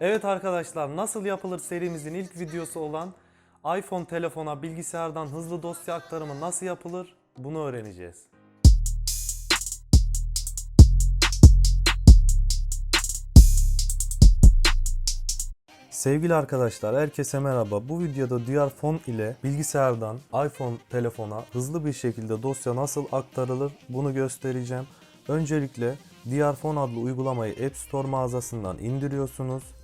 Evet arkadaşlar nasıl yapılır serimizin ilk videosu olan iPhone telefona bilgisayardan hızlı dosya aktarımı nasıl yapılır bunu öğreneceğiz. Sevgili arkadaşlar herkese merhaba. Bu videoda Duyar Phone ile bilgisayardan iPhone telefona hızlı bir şekilde dosya nasıl aktarılır bunu göstereceğim. Öncelikle Duyar Phone adlı uygulamayı App Store mağazasından indiriyorsunuz.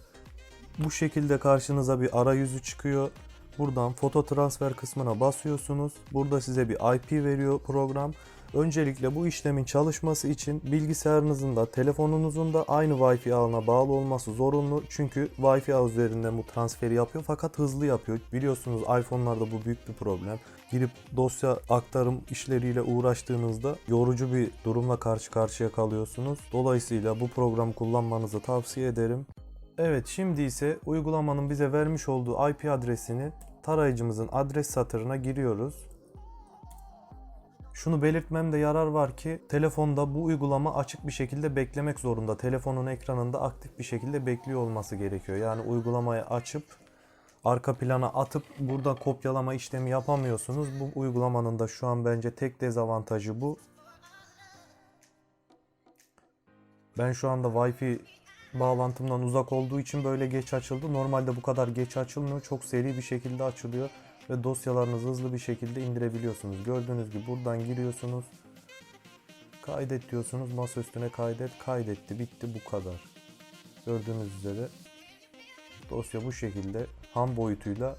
Bu şekilde karşınıza bir arayüzü çıkıyor. Buradan foto transfer kısmına basıyorsunuz. Burada size bir IP veriyor program. Öncelikle bu işlemin çalışması için bilgisayarınızın da telefonunuzun da aynı Wi-Fi ağına bağlı olması zorunlu. Çünkü Wi-Fi ağ üzerinden bu transferi yapıyor fakat hızlı yapıyor. Biliyorsunuz iPhone'larda bu büyük bir problem. Girip dosya aktarım işleriyle uğraştığınızda yorucu bir durumla karşı karşıya kalıyorsunuz. Dolayısıyla bu programı kullanmanızı tavsiye ederim. Evet şimdi ise uygulamanın bize vermiş olduğu IP adresini tarayıcımızın adres satırına giriyoruz. Şunu belirtmemde yarar var ki telefonda bu uygulama açık bir şekilde beklemek zorunda. Telefonun ekranında aktif bir şekilde bekliyor olması gerekiyor. Yani uygulamayı açıp arka plana atıp burada kopyalama işlemi yapamıyorsunuz. Bu uygulamanın da şu an bence tek dezavantajı bu. Ben şu anda Wi-Fi bağlantımdan uzak olduğu için böyle geç açıldı. Normalde bu kadar geç açılmıyor. Çok seri bir şekilde açılıyor ve dosyalarınızı hızlı bir şekilde indirebiliyorsunuz. Gördüğünüz gibi buradan giriyorsunuz. Kaydet diyorsunuz. Masa üstüne kaydet. Kaydetti. Bitti bu kadar. Gördüğünüz üzere dosya bu şekilde ham boyutuyla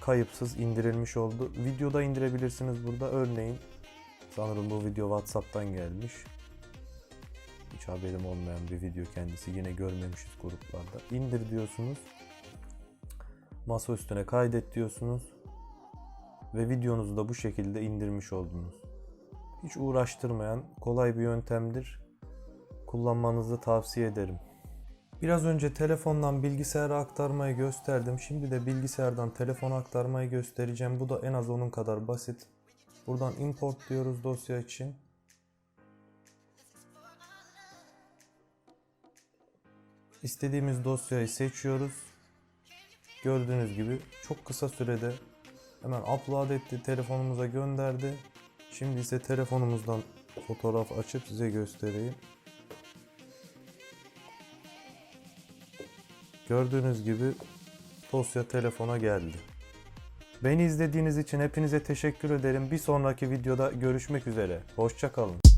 kayıpsız indirilmiş oldu. Videoda indirebilirsiniz burada. Örneğin sanırım bu video WhatsApp'tan gelmiş. Hiç haberim olmayan bir video kendisi. Yine görmemişiz gruplarda. İndir diyorsunuz. Masa üstüne kaydet diyorsunuz. Ve videonuzu da bu şekilde indirmiş oldunuz. Hiç uğraştırmayan kolay bir yöntemdir. Kullanmanızı tavsiye ederim. Biraz önce telefondan bilgisayara aktarmayı gösterdim. Şimdi de bilgisayardan telefona aktarmayı göstereceğim. Bu da en az onun kadar basit. Buradan import diyoruz dosya için. İstediğimiz dosyayı seçiyoruz. Gördüğünüz gibi çok kısa sürede hemen upload etti, telefonumuza gönderdi. Şimdi ise telefonumuzdan fotoğraf açıp size göstereyim. Gördüğünüz gibi dosya telefona geldi. Beni izlediğiniz için hepinize teşekkür ederim. Bir sonraki videoda görüşmek üzere. Hoşçakalın.